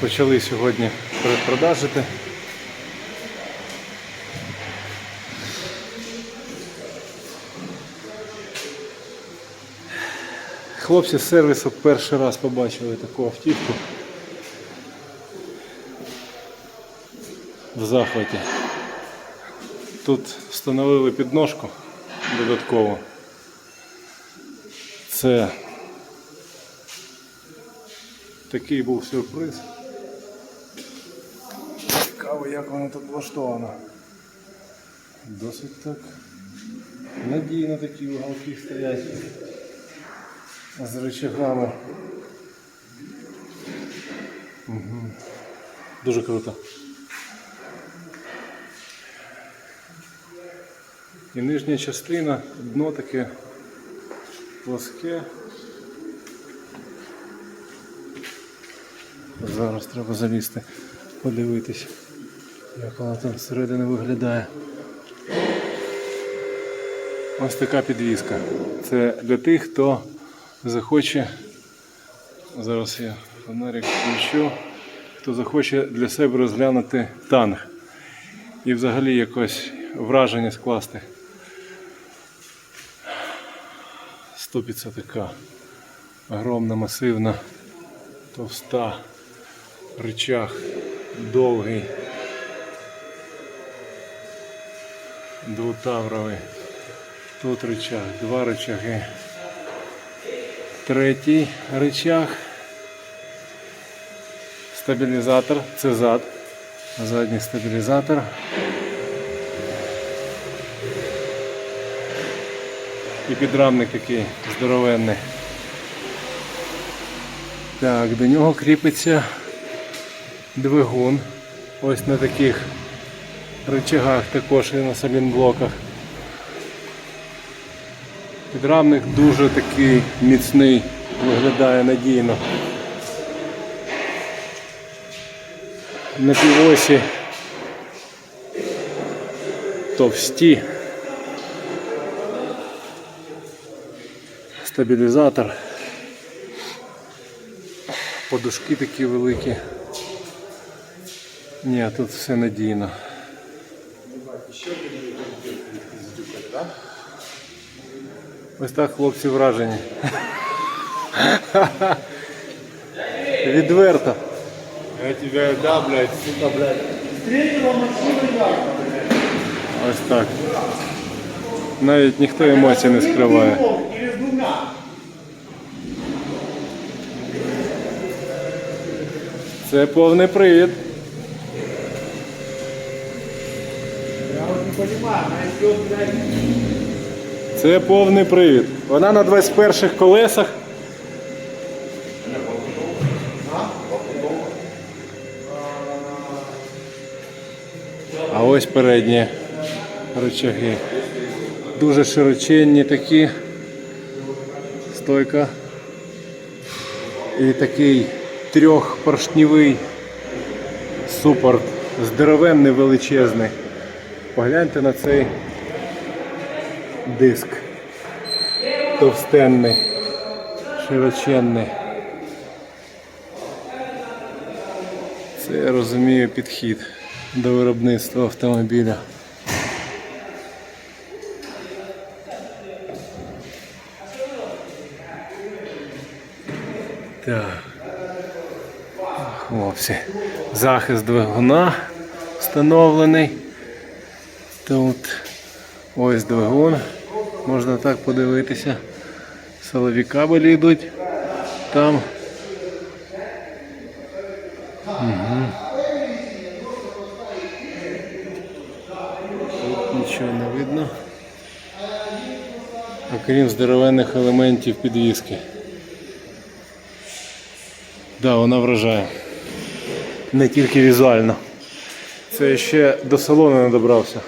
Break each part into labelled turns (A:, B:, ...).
A: Почали сьогодні перепродажити. Хлопці з сервісу перший раз побачили таку автівку. В захваті. Тут встановили підножку додатково. Це такий був сюрприз. Як воно тут влаштовано. Досить так надійно такі уголки стоять з рычагами. Угу. Дуже круто. І нижня частина, дно таке плоске. Зараз треба залізти, подивитись, як вона там всередині виглядає. Ось така підвіска. Це для тих, хто захоче. Зараз я фонарик включу. Хто захоче для себе розглянути танк і взагалі якось враження скласти. 150 така огромна, масивна, товста, рычаг довгий, двутавровий. Тут рычаг, два рычаги. Третій рычаг. Стабілізатор, це зад. Задній стабілізатор. І підрамник такий здоровенний. Так, до нього кріпиться двигун. Ось на таких рычагах також і на салінблоках. Підрамник дуже такий міцний, виглядає надійно. На півосі товсті. Стабілізатор. Подушки такі великі. Ні, тут все надійно. Ось так хлопці вражені. Відверто.
B: Я тебя, да, блядь, сука, блядь.
A: Ось так. Навіть ніхто емоцій не скриває. Це повний привід.
B: Я вот не понимаю, она идет, блядь.
A: Це повний привід. Вона на 21 колесах. А ось передні рычаги. Дуже широченні такі. Стойка. І такий трьохпоршневий супорт. Здоровенний величезний. Погляньте на цей диск. Товстенний, широченний. Це я розумію підхід до виробництва автомобіля. Так. Хлопці. Захист двигуна встановлений. Тут ось двигун. Можна так подивитися. Силові кабелі йдуть там. Тут нічого не видно. Окрім здоровенних елементів підвіски. Да, вона вражає. Не тільки візуально. Це ще до салону не добрався.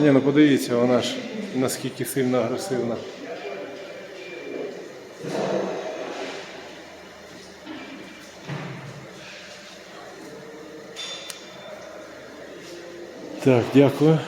A: Ні, ну подивіться, вона ж наскільки сильно агресивна. Так, дякую.